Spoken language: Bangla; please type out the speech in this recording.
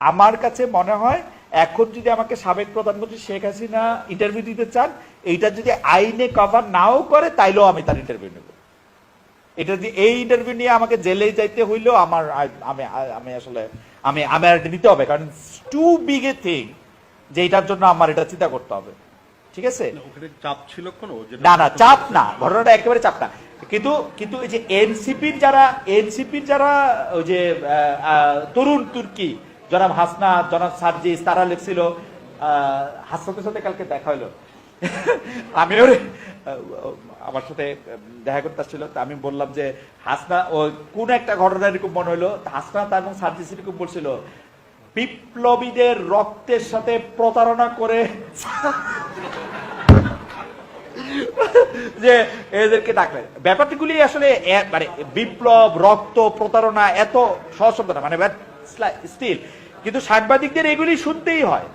আমার কাছে মনে হয় এখন যদি আমাকে সাবেক প্রধানমন্ত্রী শেখ হাসিনা ইন্টারভিউ দিতে চান এইটা যদি আইনে কভার নাও করে তাইলেও আমি তার ইন্টারভিউ নেব। এটা যদি এই ইন্টারভিউ নিয়ে আমাকে জেলে যাইতে হইলেও আমার আমি আমি আসলে আমি আমি আর এটা নিতে হবে। কারণ টু বিগ এ থিং যে এটার জন্য আমার এটা চিন্তা করতে হবে। ঠিক আছে? চাপ ছিল কোনো? না না চাপ না। ঘটনাটা একেবারে চাপ না। কিন্তু কিন্তু এই যে এনসিপির যারা এনসিপির যারা ওই যে তরুণ তুর্কি জনাব হাসনা, জনাব সার্জিস, তারা লিখছিল হাসনাতের সাথে কালকে দেখা হলো। আমি ওরে আমার সাথে দেখা করতে আসছিল। তা আমি বললাম যে, হাসনা, ও কোন একটা ঘটনা এরকম মনে হলো? হাসনা তা এবং সার্জিস এরকম বলছিল, বিপ্লবীদের রক্তের সাথে প্রতারণা করে যে এদেরকে ডাকলেন ব্যাপারগুলি আসলে মানে বিপ্লব, রক্ত, প্রতারণা এত সহজ না। মানে স্টিল কিন্তু সাংবাদিকদের এগুলি শুনতেই হয়।